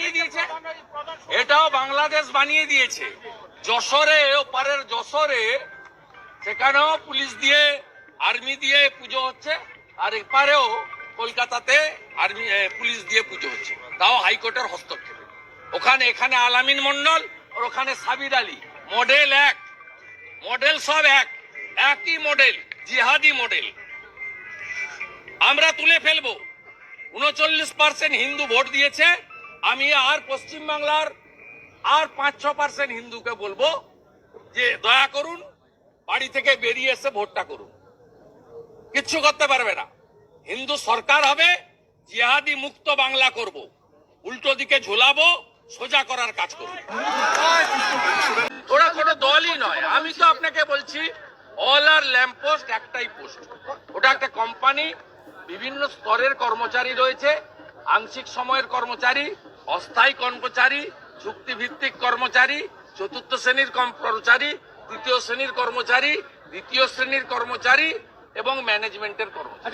বানিয়ে দিয়েছে। এটাও বাংলাদেশ বানিয়ে দিয়েছে। যশোরে, ওপারের যশোরে, সেখানেও পুলিশ দিয়ে আর্মি দিয়ে পুজো হচ্ছে, আর এপারেও কলকাতাতে আর্মি পুলিশ দিয়ে পুজো হচ্ছে। তাও হাইকোর্টের হস্তক্ষেপে। ওখানে, এখানে আলামিন মন্ডল, আর ওখানে সাবির আলী। মডেল এক। মডেল সব এক। একই মডেল, জিহাদি মডেল। আমরা তুলে ফেলব। উনচল্লিশ পার্সেন্ট হিন্দু ভোট দিয়েছে। আমি আর পশ্চিম বাংলার আর পাঁচ, ছ পার্সেন্ট হিন্দুকে বলব যে দয়া করুন, বাড়ি থেকে বেরিয়ে এসে ভোটটা করুন। কিচ্ছু করতে পারবে না। হিন্দু সরকার হবে, জিহাদি মুক্ত বাংলা করব। উল্টো দিকে ঝোলাবো, সোজা করার কাজ করব। ওরা কোনো দলই নয়। আমি তো আপনাকে বলছি অল আর ল্যাম্প পোস্ট একটাই পোস্ট ওটা একটা কোম্পানি বিভিন্ন স্তরের কর্মচারী রয়েছে, আংশিক সময়ের কর্মচারী অস্থায়ী কর্মচারী, চুক্তিভিত্তিক কর্মচারী, চতুর্থ শ্রেণির কর্মচারী, তৃতীয় শ্রেণির কর্মচারী, দ্বিতীয় শ্রেণির কর্মচারী এবং ম্যানেজমেন্টের কর্মচারী।